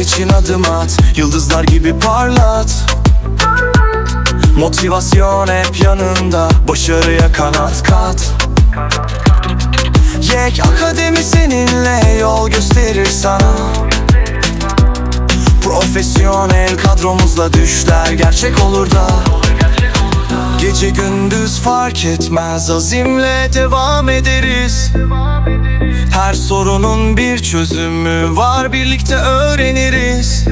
için adım at Yıldızlar gibi parlat. Motivasyon hep yanında Başarıya kanat kat. Yek Akademi seninle yol gösterir sana. Profesyonel kadromuzla düşler gerçek olur da. Gece gündüz fark etmez azimle devam ederiz Her sorunun bir çözümü var. Birlikte öğreniriz.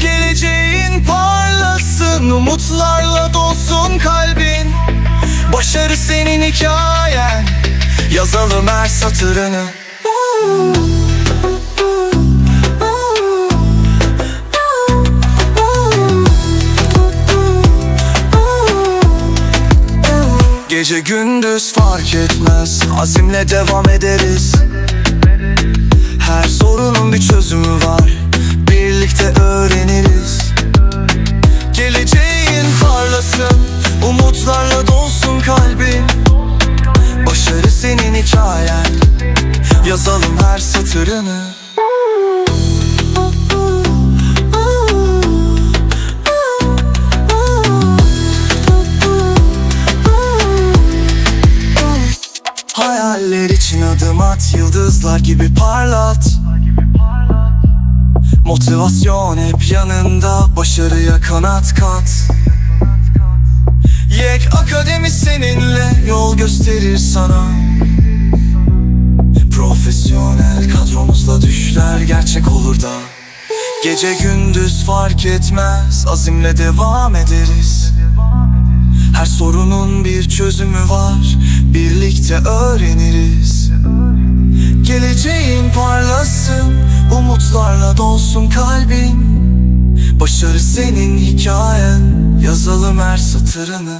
Geleceğin parlasın umutlarla dolsun kalbin. Başarı senin hikayen. Yazalım her satırını Gece gündüz fark etmez. Azimle devam ederiz. Her sorunun bir çözümü var. Birlikte öğreniriz. Geleceğin parlasın Umutlarla dolsun kalbin Başarı senin hikayen. Yazalım her satırını Hayaller için adım at Yıldızlar gibi parlat. Motivasyon hep yanında Başarıya kanat kat. Yek Akademi seninle Yol gösterir sana. Profesyonel kadromuzla düşler gerçek olur da. Gece gündüz fark etmez Azimle devam ederiz her sorunun bir çözümü var. Birlikte öğreniriz. Geleceğin parlasın Umutlarla dolsun kalbin. Başarı senin hikayen. Yazalım her satırını